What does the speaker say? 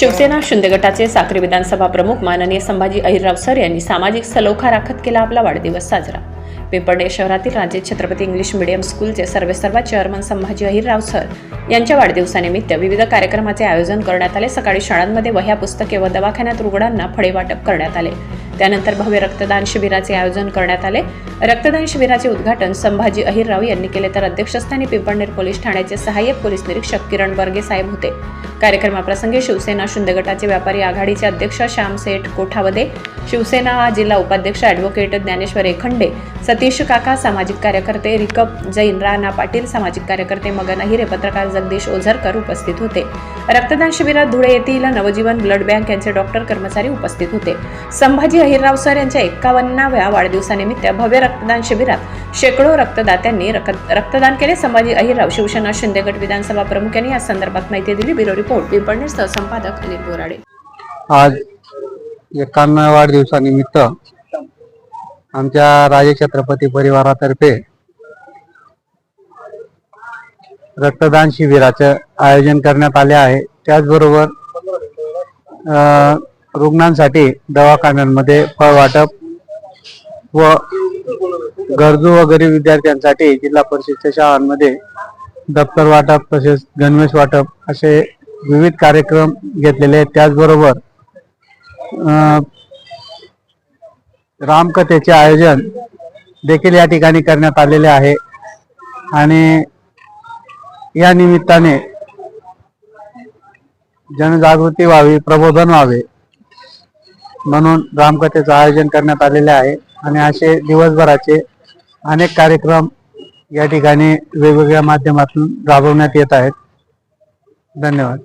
शिवसेना शिंदे गटाचे साक्री विधानसभा प्रमुख माननीय संभाजी अहिरराव सर यांनी सामाजिक सलोखा राखत केला आपला वाढदिवस साजरा. पिंपळणे शहरातील राज्य छत्रपती इंग्लिश मीडियम स्कूलचे सर्वेसर्वा चेअरमन संभाजी अहिरराव सर यांच्या वाढदिवसानिमित्त विविध कार्यक्रमाचे आयोजन करण्यात आले. सकाळी शाळांमध्ये वह्या पुस्तके व दवाखान्यात रुग्णांना फळे वाटप करण्यात आले. त्यानंतर भव्य रक्तदान शिबिराचे आयोजन करण्यात आले. रक्तदान शिबिराचे उद्घाटन संभाजी अहिरराव यांनी केले. तर अध्यक्षस्थानी पिंपळनेर पोलीस ठाण्याचे सहाय्यक पोलीस निरीक्षक किरण बर्गे साहेब होते. कार्यक्रमाप्रसंगी शिवसेना शिंदे गटाचे व्यापारी आघाडीचे अध्यक्ष श्याम सेठ कोठावदे शिवसेना जिल्हा उपाध्यक्ष ॲडव्होकेट ज्ञानेश्वर एखंडे सतीश काका सामाजिक कार्यकर्ते रिकप जैन राणा पाटील सामाजिक कार्यकर्ते मगन अहिरे पत्रकार जगदीश ओझरकर उपस्थित होते. रक्तदान शिबिरात धुळे येथील नवजीवन ब्लड बँक यांचे डॉक्टर कर्मचारी उपस्थित होते. संभाजी अहिरराव सर यांच्या एक्कावन्नाव्या वाढदिवसानिमित्त भव्य रक्तदान शिबिरात शेकडो रक्तदात्यांनी रक्तदान केले. संभाजी अहिरराव शिवसेना शिंदेगड विधानसभा प्रमुख यांनी या संदर्भात माहिती दिली. ब्युरो रिपोर्ट पिंपळनेर सहसंपादक अनिल बोराडे. आज एकावन्न वाढदिवसानिमित्त आमच्या राजे छत्रपती परिवारातर्फे रक्तदान शिबिराचं आयोजन करण्यात आले आहे. त्याचबरोबर रुग्णांसाठी दवाखान्यांमध्ये फळ वाटप व गरजू व गरीब विद्यार्थ्यांसाठी जिल्हा परिषदच्या शाळांमध्ये दप्तर वाटप तसेच गणवेश वाटप असे विविध कार्यक्रम घेतलेले आहेत. त्याचबरोबर अं, रामकथेचे आयोजन देखील या ठिकाणी करण्यात आलेले आहे. आणि या निमित्ताने जनजागृती व्हावी प्रबोधन व्हावे. म्हणून रामकथेचं आयोजन करण्यात आलेले आहे. आणि असे दिवसभराचे अनेक कार्यक्रम या ठिकाणी वेगवेगळ्या माध्यमातून राबवण्यात येत आहेत. धन्यवाद.